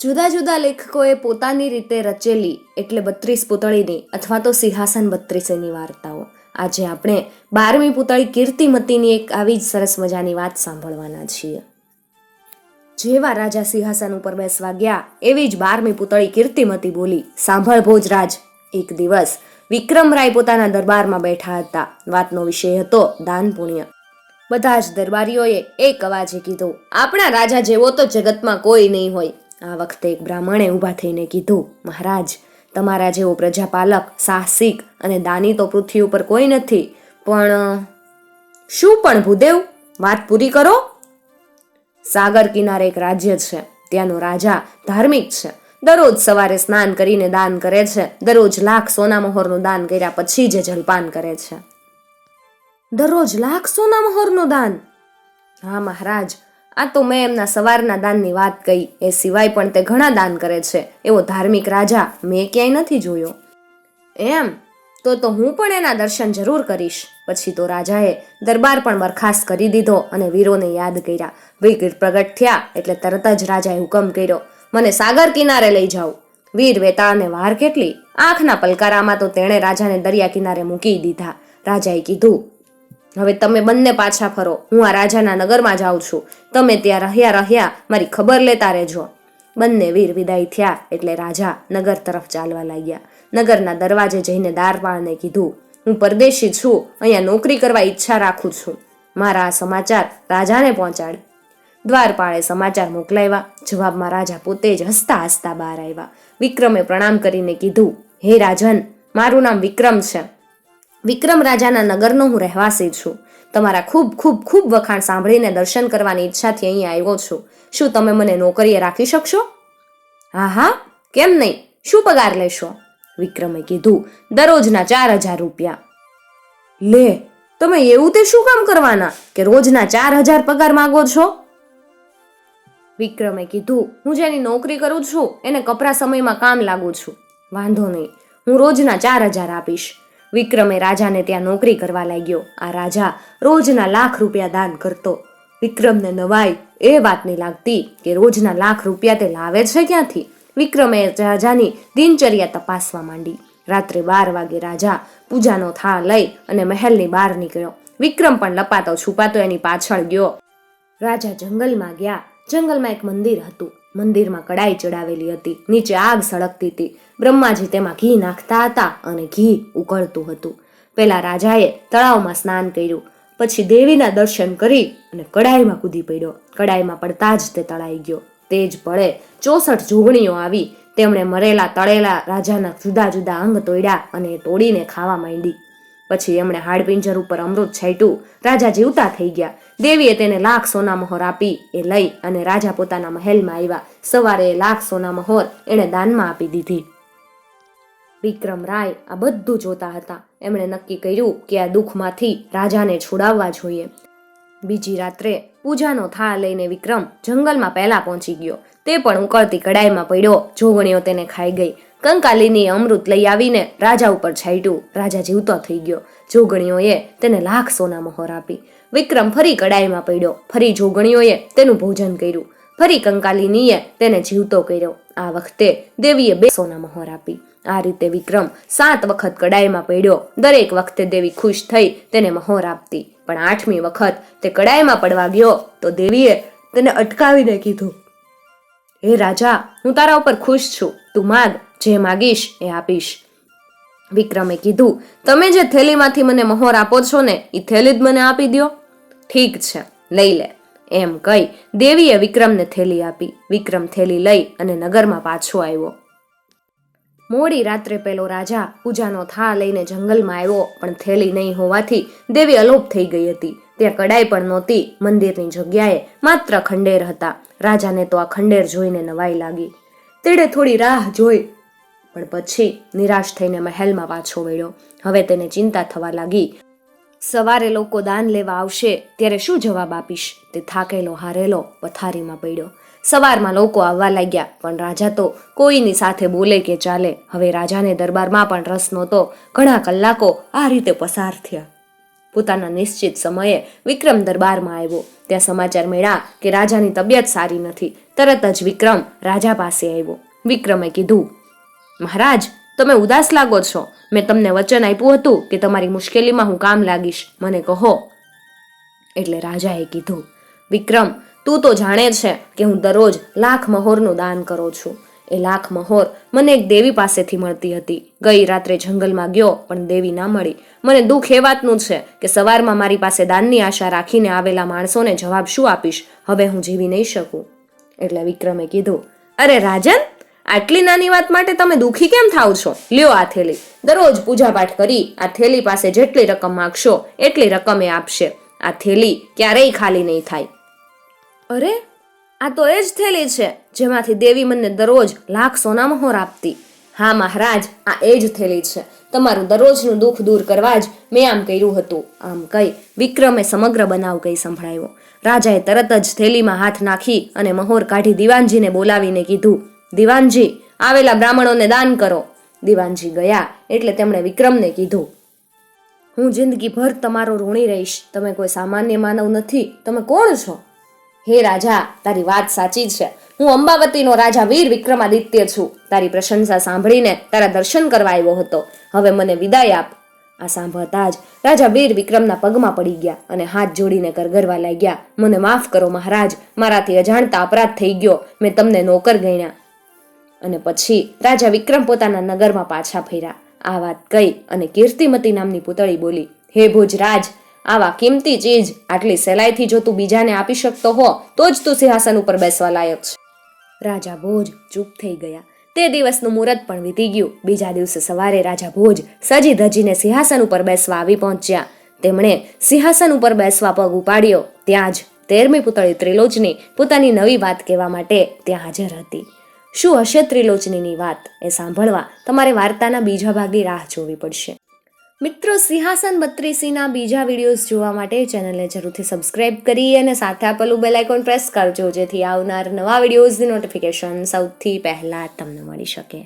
જુદા જુદા લેખકોએ પોતાની રીતે રચેલી એટલે બત્રીસ પુતળીની અથવા તો સિંહાસન બત્રીસેની વાર્તાઓ. આજે આપણે બારમી પુતળી કીર્તિમતીની એક આવી જ સરસ મજાની વાત સાંભળવાના છીએ. જેવા રાજા સિંહાસન ઉપર બેસવા ગયા, એવી જ બારમી પુતળી કીર્તિમતી બોલી, સાંભળ ભોજરાજ, એક દિવસ વિક્રમરાય પોતાના દરબારમાં બેઠા હતા. વાતનો વિષય હતો દાન પુણ્ય. બધા જ દરબારીઓએ એક અવાજે કીધું, આપણા રાજા જેવો તો જગતમાં કોઈ નહીં હોય. આ વખતે એક બ્રાહ્મણે ઊભા થઈને કીધું, મહારાજ, તમારા જેવો પ્રજાપાલક, સાહસિક અને દાની તો પૃથ્વી ઉપર કોઈ નથી, પણ, શું પણ ભૂદેવ? વાત પૂરી કરો. સાગર કિનારે એક રાજ્ય છે, ત્યાંનો રાજા ધાર્મિક છે. દરરોજ સવારે સ્નાન કરીને દાન કરે છે, દરરોજ લાખ સોના મહોરનું દાન કર્યા પછી જ જલપાન કરે છે. દરરોજ લાખ સોના મહોરનું દાન? હા, મહારાજ આ તો મેં એમના સવારના દાનની વાત કહી. એ સિવાય પણ તે ઘણા દાન કરે છે. એવો ધાર્મિક રાજા મેં ક્યાંય નથી જોયો. એમ? તો તો હું પણ એના દર્શન જરૂર કરીશ. પછી તો રાજાએ દરબાર પણ બરખાસ્ત કરી દીધો અને વીરોને યાદ કર્યા. વીર પ્રગટ થયા એટલે તરત જ રાજાએ હુકમ કર્યો, મને સાગર કિનારે લઈ જાઓ. વીર વેતાળને વાર કેટલી? આંખના પલકારામાં તો તેણે રાજાને દરિયા કિનારે મૂકી દીધા. રાજાએ કીધું હવે તમે બંને પાછા ફરો. હું આ રાજાના નગરમાં જાઉં છું. તમે ત્યાં રહ્યા રહ્યા મારી ખબર લેતા રહેજો. બંને વીર વિદાય થયા એટલે રાજા નગર તરફ ચાલવા લાગ્યા. નગરના દરવાજે જઈને દારપાળને કીધું, હું પરદેશી છું. અહીંયા નોકરી કરવા ઈચ્છા રાખું છું. મારા આ સમાચાર રાજાને પહોંચાડ. દ્વારપાળે સમાચાર મોકલાવ્યા. જવાબમાં રાજા પોતે જ હસતા હસતા બહાર આવ્યા. વિક્રમે પ્રણામ કરીને કીધું, હે રાજન, મારું નામ વિક્રમ છે. વિક્રમ રાજાના નગરનો હું રહેવાસી છું. તમારા ખૂબ ખૂબ ખૂબ વખાણ સાંભળીને દર્શન કરવાની ઈચ્છાથી અહીં આવ્યો છું. શું તમે મને નોકરીએ રાખી શકશો? હા હા કેમ નહીં? શું પગાર લેશો? વિક્રમે કીધું, દરરોજના ચાર હજાર રૂપિયા. લે, તમે એવું તે શું કામ કરવાના કે રોજના ચાર હજાર પગાર માગો છો? વિક્રમે કીધું, હું જેની નોકરી કરું છું, એને કપરા સમયમાં કામ લાગુ છું. વાંધો નહીં, હું રોજના ચાર હજાર આપીશ. વિક્રમે રાજાને ત્યાં નોકરી કરવા લાગ્યો. આ રાજા રોજના લાખ રૂપિયા દાન કરતો. વિક્રમને નવાઈ એ વાતની લાગતી કે રોજના લાખ રૂપિયા તે લાવે છે ક્યાંથી? વિક્રમે રાજાની દિનચર્યા તપાસવા માંડી. રાત્રે બાર વાગે રાજા પૂજાનો થાળ લઈ અને મહેલની બહાર નીકળ્યો. વિક્રમ પણ લપાતો છુપાતો એની પાછળ ગયો. રાજા જંગલમાં ગયા. જંગલમાં એક મંદિર હતું. મંદિરમાં કડાઈ ચડાવેલી હતી. નીચે આગ સળગતી હતી. બ્રહ્માજી તેમાં ઘી નાખતા હતા અને ઘી ઉકળતું હતું. પેલા રાજાએ તળાવમાં સ્નાન કર્યું. પછી દેવીના દર્શન કરી અને કડાઈમાં કૂદી પડ્યો. કડાઈમાં પડતા જ તે તળાઈ ગયો. તે જ પળે ચોસઠ જોગણીઓ આવી. તેમણે મરેલા તળેલા રાજાના જુદા જુદા અંગ તોડ્યા અને તોડીને ખાવા માંડી. પછી એમણે હાડપિંજર ઉપર અમૃત છાંટ્યું. રાજા જીવતા થઈ ગયા. દેવીએ તેને લાખ સોના મહોર આપી, એ લઈ અને રાજા પોતાના મહેલમાં આવ્યા. સવારે લાખ સોના મહોર એણે દાનમાં આપી દીધી. વિક્રમ રાય આ બધું જોતા હતા. એમણે નક્કી કર્યું કે આ દુઃખમાંથી રાજાને છોડાવવા જોઈએ. બીજી રાત્રે પૂજાનો થાળ લઈને વિક્રમ જંગલમાં પહેલા પહોંચી ગયો. તે પણ ઉકળતી કડાઈમાં પડ્યો. જોગણીઓ તેને ખાઈ ગઈ. કંકાલીની અમૃત લઈ આવીને રાજા ઉપર છાંટ્યું રાજા જીવતો થઈ ગયો. જોગણીઓએ તેને લાખ સોના મહોર આપી. વિક્રમ ફરી કડાઈમાં પડ્યો. ફરી જોગણીઓએ તેનું ભોજન કર્યું. ફરી કંકાલીનીએ તેને જીવતો કર્યો. આ વખતે દેવીએ બે સોના મહોર આપી. આ રીતે વિક્રમ સાત વખત કડાઈમાં પડ્યો. દરેક વખતે દેવી ખુશ થઈ તેને મહોર આપતી. પણ આઠમી વખત તે કડાઈમાં પડવા ગયો તો દેવીએ તેને અટકાવીને કીધું, હે રાજા, હું તારા ઉપર ખુશ છું. તું માગ જે માગીશ એ આપીશ. વિક્રમે કીધું, તમે જે થેલીમાંથી મને મહોર આપો છો ને એ થેલી જ મને આપી દ્યો. ઠીક છે, લઈ લે. એમ કહી દેવીએ વિક્રમને થેલી આપી. વિક્રમ થેલી લઈ અને નગરમાં પાછો આવ્યો. મોડી રાત્રે પેલો રાજા પૂજાનો થા લઈને જંગલમાં આવ્યો, પણ થેલી નહીં હોવાથી દેવી અલોપ થઈ ગઈ હતી. ત્યાં કડાઈ પણ નહોતી, મંદિરની જગ્યાએ માત્ર ખંડેર હતા. રાજાને તો આ ખંડેર જોઈને નવાઈ લાગી. તેણે થોડી રાહ જોઈ, પણ પછી નિરાશ થઈને મહેલમાં પાછો વળ્યો. હવે તેને ચિંતા થવા લાગી. સવારે લોકો દાન લેવા આવશે, ત્યારે શું જવાબ આપીશ? તે થાકેલો, હારેલો, પથારીમાં પડ્યો. સવારમાં લોકો આવવા લાગ્યા, પણ રાજા તો કોઈની સાથે બોલે કે ચાલે. હવે રાજાને દરબારમાં પણ રસ નહોતો. ઘણા કલાકો આ રીતે પસાર થયા. પોતાના નિશ્ચિત સમયે વિક્રમ દરબારમાં આવ્યો. ત્યાં સમાચાર મળ્યા કે રાજાની તબિયત સારી નથી. તરત જ વિક્રમ રાજા પાસે આવ્યો. વિક્રમે કીધું, મહારાજ, તમે ઉદાસ લાગો છો. મેં તમને વચન આપ્યું હતું કે તમારી મુશ્કેલીમાં હું કામ લાગીશ. મને કહો. એટલે રાજાએ કીધું, વિક્રમ, તું તો જાણે છે કે હું દરરોજ લાખ મહોરનું દાન કરું છું. એ લાખ મહોર મને એક દેવી પાસેથી મળતી હતી. ગઈ રાત્રે જંગલમાં ગયો, પણ દેવી ના મળી. મને દુઃખ એ વાતનું છે કે સવારમાં મારી પાસે દાનની આશા રાખીને આવેલા માણસોને જવાબ શું આપીશ? હવે હું જીવી નહીં શકું. એટલે વિક્રમે કીધું, અરે રાજન, આટલી નાની વાત માટે તમે દુઃખી કેમ થાવ છો? લ્યો આ થેલી. દરરોજ પૂજાપાઠ કરી આ થેલી પાસે જેટલી રકમ માગશો, એટલી રકમ એ આપશે. આ થેલી ક્યારેય ખાલી નહીં થાય. અરે, આ તો એ જ થેલી છે, જેમાંથી દેવી મને દરરોજ લાખ સોના મહોર આપતી. હા મહારાજ, આ એ જ થેલી છે. તમારું દરરોજનું દુઃખ દૂર કરવા જ મેં આમ કર્યું હતું. આમ કહી વિક્રમે સમગ્ર બનાવ કહી સંભળાવ્યો. રાજાએ તરત જ થેલીમાં હાથ નાખી અને મહોર કાઢી દિવાનજીને બોલાવીને કીધું, દિવાનજી, આવેલા બ્રાહ્મણોને દાન કરો. દિવાનજી ગયા એટલે તેમણે વિક્રમને કીધું, હું જિંદગીભર તમારો ઋણી રહીશ. તમે કોઈ સામાન્ય માનવ નથી. તમે કોણ છો? હે રાજા, તારી વાત સાચી છે. હું અંબાવતીનો રાજા વીર વિક્રમાદિત્ય છું. તારી પ્રશંસા સાંભળીને તારા દર્શન કરવા આવ્યો હતો. હવે મને વિદાય આપ. આ સાંભળતા જ રાજા વીર વિક્રમના પગમાં પડી ગયા અને હાથ જોડીને કરગરવા લાગ્યા. મને માફ કરો મહારાજ, મારાથી અજાણતા અપરાધ થઈ ગયો. મેં તમને નોકર ગણ્યા. અને પછી રાજા વિક્રમ પોતાના નગરમાં પાછા ફર્યા. આ વાત કહી અને કીર્તિમતી નામની પૂતળી બોલી, હે ભુજરાજ આવા કિંમતી ચીજ આટલી સહેલાઈથી જો તું બીજાને આપી શકતો હો, તો જ તું સિંહાસન ઉપર બેસવા લાયક છે. રાજા ભોજ ચૂપ થઈ ગયા. તે દિવસનું મુહૂર્ત પણ વીતી ગયું. બીજા દિવસે સવારે રાજા ભોજ સજી ધજીને સિંહાસન ઉપર બેસવા આવી પહોંચ્યા. તેમણે સિંહાસન ઉપર બેસવા પગ ઉપાડ્યો. ત્યાં જ તેરમી પુતળી ત્રિલોચની પોતાની નવી વાત કહેવા માટે ત્યાં હાજર હતી. શું હશે ત્રિલોચનીની વાત? એ સાંભળવા તમારે વાર્તાના બીજા ભાગની રાહ જોવી પડશે. મિત્રો સિંહાસન બત્રીસીના બીજા વિડીયોઝ જોવા માટે ચેનલને જરૂરથી સબસ્ક્રાઇબ કરી અને સાથે આપેલું બેલ આઇકોન પ્રેસ કરજો જેથી આવનાર નવા વિડીયોઝની નોટિફિકેશન સૌથી પહેલાં તમને મળી શકે.